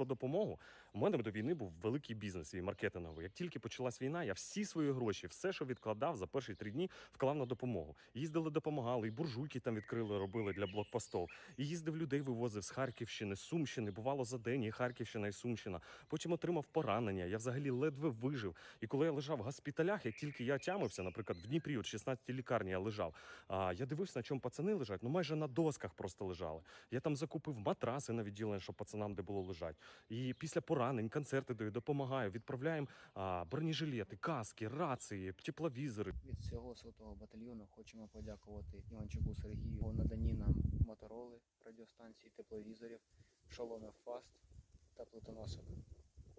про допомогу. У мене до війни був великий бізнес і маркетинговий. Як тільки почалась війна, я всі свої гроші, все, що відкладав за перші три дні, вклав на допомогу. Їздили, допомагали, і буржуйки там відкрили, робили для блокпостів. І їздив людей, вивозив з Харківщини, Сумщини. Бувало за день і Харківщина, і Сумщина. Потім отримав поранення. Я взагалі ледве вижив. І коли я лежав в госпіталях, як тільки я тямився, наприклад, в Дніпрі, от 16 лікарні я лежав. А я дивився, на чому пацани лежать. Ну майже на досках просто лежали. Я там закупив матраси на відділення, щоб пацанам де було лежать. І після поранень концерти даю, допомагаю. Відправляємо а, бронежилети, каски, рації, тепловізори. Від всього сотого батальйону хочемо подякувати Іванчуку Сергію наданні нам мотороли, радіостанції, тепловізорів, шоломів ФАСТ та плитоносок.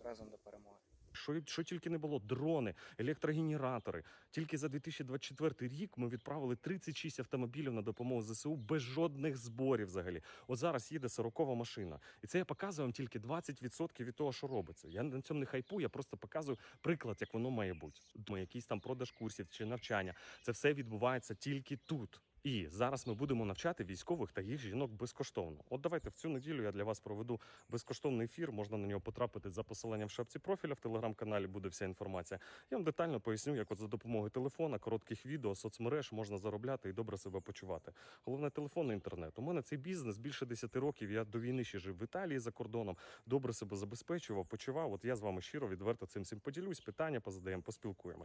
Разом до перемоги. Що, що тільки не було, дрони, електрогенератори. Тільки за 2024 рік ми відправили 36 автомобілів на допомогу ЗСУ без жодних зборів взагалі. От зараз їде 40 машина. І це я показую вам тільки 20% від того, що робиться. Я на цьому не хайпую, я просто показую приклад, як воно має бути. Якийсь там продаж курсів чи навчання. Це все відбувається тільки тут. І зараз ми будемо навчати військових та їх жінок безкоштовно. От давайте в цю неділю я для вас проведу безкоштовний ефір. Можна на нього потрапити за посиланням в шапці профіля. В телеграм-каналі буде вся інформація. Я вам детально поясню, як от за допомогою телефона, коротких відео, соцмереж можна заробляти і добре себе почувати. Головне телефон і інтернет. У мене цей бізнес більше 10 років. Я до війни ще жив в Італії за кордоном. Добре себе забезпечував, почував. От я з вами щиро відверто цим всім поділюсь. Питання позадаємо, поспілкуємось.